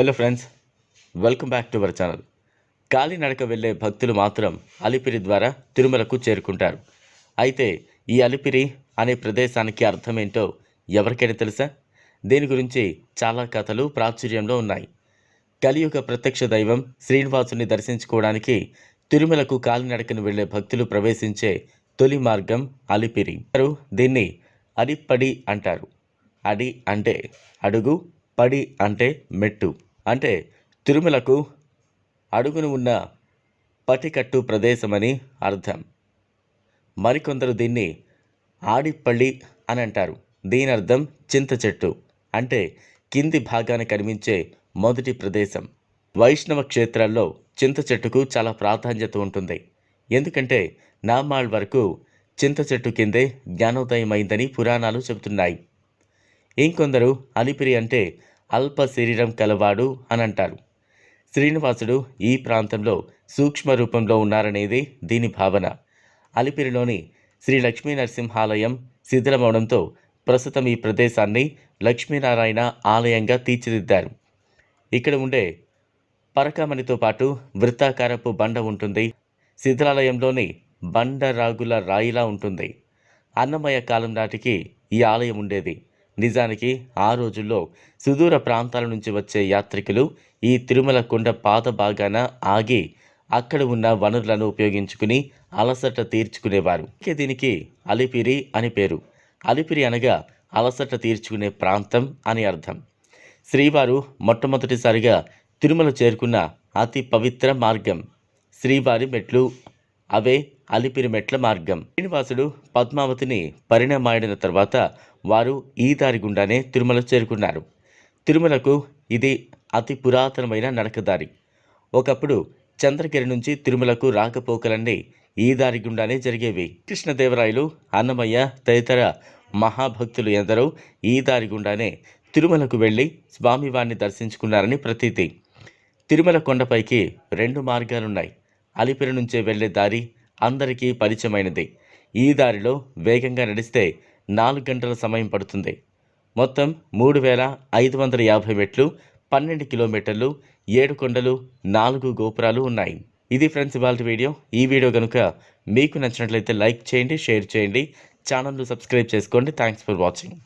Hello friends welcome back to our channel కాలినడక వెళ్ళే భక్తులు మాత్రం అలిపిరి ద్వారా తిరుమలకు చేరుకుంటారు. అయితే ఈ అలిపిరి అనే ప్రదేశానికి అర్థమేంటో ఎవరికైనా తెలుసా? దీని గురించి చాలా కథలు ప్రాచుర్యంలో ఉన్నాయి. కలియుగ ప్రత్యక్ష దైవం శ్రీనివాసుని దర్శించుకోవడానికి తిరుమలకు కాలినడకను వెళ్ళే భక్తులు ప్రవేశించే తొలి మార్గం అలిపిరి. వారు దీన్ని అడిపడి అంటారు. అడి అంటే అడుగు పడి అంటే మెట్టు. అంటే తిరుమలకు అడుగును ఉన్న పటికట్టు ప్రదేశమని అర్థం. మరికొందరు దీన్ని ఆడిపల్లి అని అంటారు దీని అర్థం చింత చెట్టు అంటే కింది భాగాన కనిపించే మొదటి ప్రదేశం. వైష్ణవ క్షేత్రాల్లో చింత చెట్టుకు చాలా ప్రాధాన్యత ఉంటుంది. ఎందుకంటే నామాళ్ వరకు చింత చెట్టు కిందే జ్ఞానోదయమైందని పురాణాలు చెబుతున్నాయి. ఇంకొందరు అలిపిరి అంటే అల్ప శరీరం కలవాడు అని అంటారు శ్రీనివాసుడు ఈ ప్రాంతంలో సూక్ష్మ రూపంలో ఉన్నారనేది దీని భావన. అలిపిరిలోని శ్రీ లక్ష్మీ నరసింహాలయం శిథిలమవడంతో ప్రస్తుతం ఈ ప్రదేశాన్ని లక్ష్మీనారాయణ ఆలయంగా తీర్చిదిద్దారు. ఇక్కడ ఉండే పరకామణితో పాటు వృత్తాకారపు బండ ఉంటుంది. శిథిలాలయంలోని బండరాగుల రాయిలా ఉంటుంది. అన్నమయ్య కాలం నాటికి ఈ ఆలయం ఉండేది. నిజానికి ఆ రోజుల్లో సుదూర ప్రాంతాల నుంచి వచ్చే యాత్రికులు ఈ తిరుమల కొండ పాత భాగాన ఆగి అక్కడ ఉన్న వనరులను ఉపయోగించుకుని అలసట తీర్చుకునేవారు. ఇక దీనికి అలిపిరి అని పేరు. అలిపిరి అనగా అలసట తీర్చుకునే ప్రాంతం అని అర్థం. శ్రీవారు మొట్టమొదటిసారిగా తిరుమల చేరుకున్న అతి పవిత్ర మార్గం శ్రీవారి మెట్లు. అవే అలిపిరి మెట్ల మార్గం. శ్రీనివాసుడు పద్మావతిని పరిణామాయడిన తర్వాత వారు ఈ దారి గుండానే తిరుమల చేరుకున్నారు. తిరుమలకు ఇది అతి పురాతనమైన నడకదారి ఒకప్పుడు చంద్రగిరి నుంచి తిరుమలకు రాకపోకలన్నీ ఈ దారి గుండానే జరిగేవి. కృష్ణదేవరాయలు అన్నమయ్య తదితర మహాభక్తులు ఎందరో ఈ దారి గుండానే తిరుమలకు వెళ్ళి స్వామివారిని దర్శించుకున్నారని ప్రతీతి. తిరుమల కొండపైకి రెండు మార్గాలున్నాయి. అలిపిరి నుంచే వెళ్ళే దారి అందరికీ పరిచయమైనది. ఈ దారిలో వేగంగా నడిస్తే నాలుగు గంటల సమయం పడుతుంది. మొత్తం మూడు వేల ఐదు వందల యాభై మెట్లు పన్నెండు కిలోమీటర్లు ఏడు కొండలు నాలుగు గోపురాలు ఉన్నాయి. ఇది ఫ్రెండ్స్ ఇవాళ వీడియో. ఈ వీడియో కనుక మీకు నచ్చినట్లయితే లైక్ చేయండి షేర్ చేయండి. ఛానల్ను సబ్స్క్రైబ్ చేసుకోండి. Thanks for watching.